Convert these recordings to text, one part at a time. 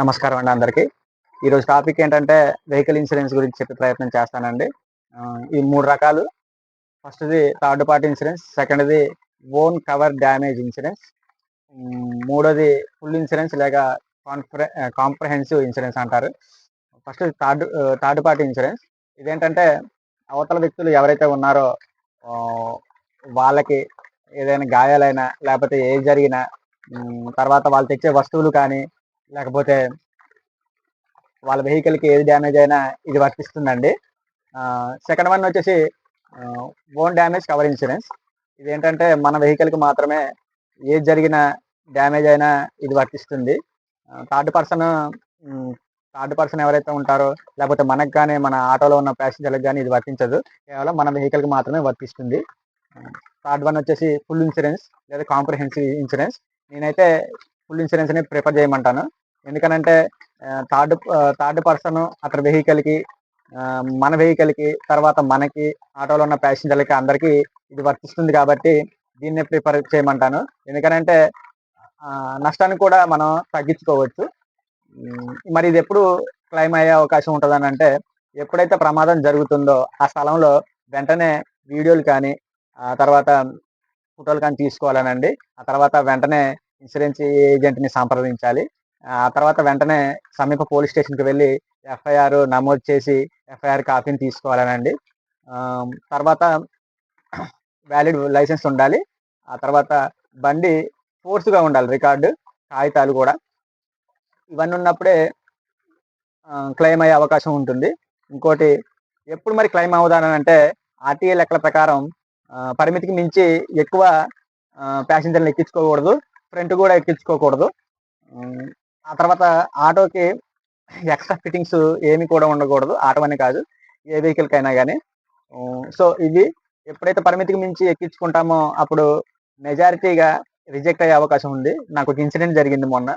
నమస్కారం అండి అందరికీ. ఈరోజు టాపిక్ ఏంటంటే వెహికల్ ఇన్సూరెన్స్ గురించి చెప్పే ప్రయత్నం చేస్తానండి. ఈ మూడు రకాలు. ఫస్ట్ది థర్డ్ పార్టీ ఇన్సూరెన్స్ సెకండ్ది ఓన్ కవర్ డ్యామేజ్ ఇన్సూరెన్స్ మూడోది ఫుల్ ఇన్సూరెన్స్ లేక కాన్ఫరె కాంప్రహెన్సివ్ ఇన్సూరెన్స్ అంటారు. First third third party insurance. ఇదేంటంటే అవతల వ్యక్తులు ఎవరైతే ఉన్నారో వాళ్ళకి ఏదైనా గాయాలైనా లేకపోతే ఏ జరిగినా తర్వాత వాళ్ళు తెచ్చే వస్తువులు కానీ లేకపోతే వాళ్ళ వెహికల్కి ఏది డ్యామేజ్ అయినా ఇది వర్తిస్తుందండి. సెకండ్ వన్ వచ్చేసి ఓన్ డ్యామేజ్ కవర్ ఇన్సూరెన్స్. ఇది ఏంటంటే మన వెహికల్కి మాత్రమే ఏది జరిగిన డ్యామేజ్ అయినా ఇది వర్తిస్తుంది. థర్డ్ పర్సన్ థర్డ్ పర్సన్ ఎవరైతే ఉంటారో లేకపోతే మనకు కానీ మన ఆటోలో ఉన్న ప్యాసింజర్లకు కానీ ఇది వర్తించదు. కేవలం మన వెహికల్కి మాత్రమే వర్తిస్తుంది. థర్డ్ వన్ వచ్చేసి ఫుల్ ఇన్సూరెన్స్ లేదా కాంప్రహెన్సివ్ ఇన్సూరెన్స్. నేనైతే ఫుల్ ఇన్సూరెన్స్ని ప్రిఫర్ చేయమంటాను. ఎందుకనంటే థర్డ్ థర్డ్ పర్సన్ అతని వెహికల్కి మన వెహికల్కి తర్వాత మనకి ఆటోలో ఉన్న ప్యాసింజర్లకి అందరికీ ఇది వర్తిస్తుంది కాబట్టి దీన్నే ప్రిఫర్ చేయమంటాను. ఎందుకనంటే నష్టాన్ని కూడా మనం తగ్గించుకోవచ్చు. మరి ఇది ఎప్పుడు క్లైమ్ అయ్యే అవకాశం ఉంటుందని అంటే ఎప్పుడైతే ప్రమాదం జరుగుతుందో ఆ స్థలంలో వెంటనే వీడియోలు కానీ ఆ తర్వాత ఫోటోలు కానీ తీసుకోవాలనండి. ఆ తర్వాత వెంటనే ఇన్సూరెన్స్ ఏజెంట్ని సంప్రదించాలి. ఆ తర్వాత వెంటనే సమీప పోలీస్ స్టేషన్కి వెళ్ళి ఎఫ్ఐఆర్ నమోదు చేసి ఎఫ్ఐఆర్ కాపీని తీసుకోవాలనండి. తర్వాత వ్యాలిడ్ లైసెన్స్ ఉండాలి. ఆ తర్వాత బండి ఫోర్స్గా ఉండాలి రికార్డు కాగితాలు కూడా. ఇవన్నీ ఉన్నప్పుడే క్లెయిమ్ అయ్యే అవకాశం ఉంటుంది. ఇంకోటి ఎప్పుడు మరి క్లెయిమ్ అవుదానంటే ఆర్టీఏ లెక్కల ప్రకారం పరిమితికి మించి ఎక్కువ ప్యాసింజర్ని ఎక్కించుకోకూడదు ఫ్రంట్ కూడా ఎక్కించుకోకూడదు. ఆ తర్వాత ఆటోకి ఎక్స్ట్రా ఫిట్టింగ్స్ ఏమి కూడా ఉండకూడదు. ఆటో అని కాదు. ఏ వెహికల్కి అయినా కానీ సో ఇది ఎప్పుడైతే పరిమితికి మించి ఎక్కించుకుంటామో అప్పుడు మెజారిటీగా రిజెక్ట్ అయ్యే అవకాశం ఉంది. నాకు ఒక ఇన్సిడెంట్ జరిగింది మొన్న.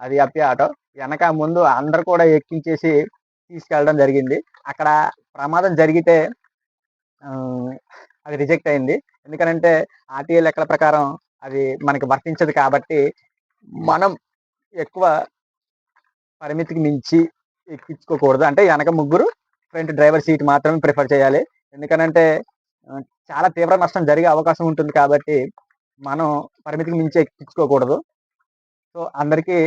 అది అప్పి ఆటో. వెనక ముందు అందరు కూడా ఎక్కించేసి తీసుకెళ్ళడం జరిగింది. అక్కడ ప్రమాదం జరిగితే అది రిజెక్ట్ అయింది. ఎందుకనంటే ఆర్టీఏ లెక్కల ప్రకారం అది మనకి వర్తించదు కాబట్టి మనం ఎక్కువ పరిమితికి మించి ఎక్కించుకోకూడదు. అంటే వెనక ముగ్గురు ఫ్రంట్ డ్రైవర్ సీట్ మాత్రమే ప్రిఫర్ చేయాలి. ఎందుకనంటే చాలా తీవ్ర నష్టం జరిగే అవకాశం ఉంటుంది కాబట్టి మనం పరిమితికి మించి ఎక్కించుకోకూడదు. సో అందరికీ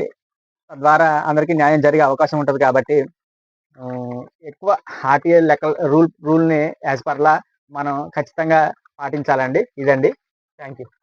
తద్వారా అందరికీ న్యాయం జరిగే అవకాశం ఉంటుంది కాబట్టి ఎక్కువ ఆర్టీఏ లెక్క రూల్ రూల్ని యాజ్ పర్లా మనం ఖచ్చితంగా పాటించాలండి. ఇదండి. Thank you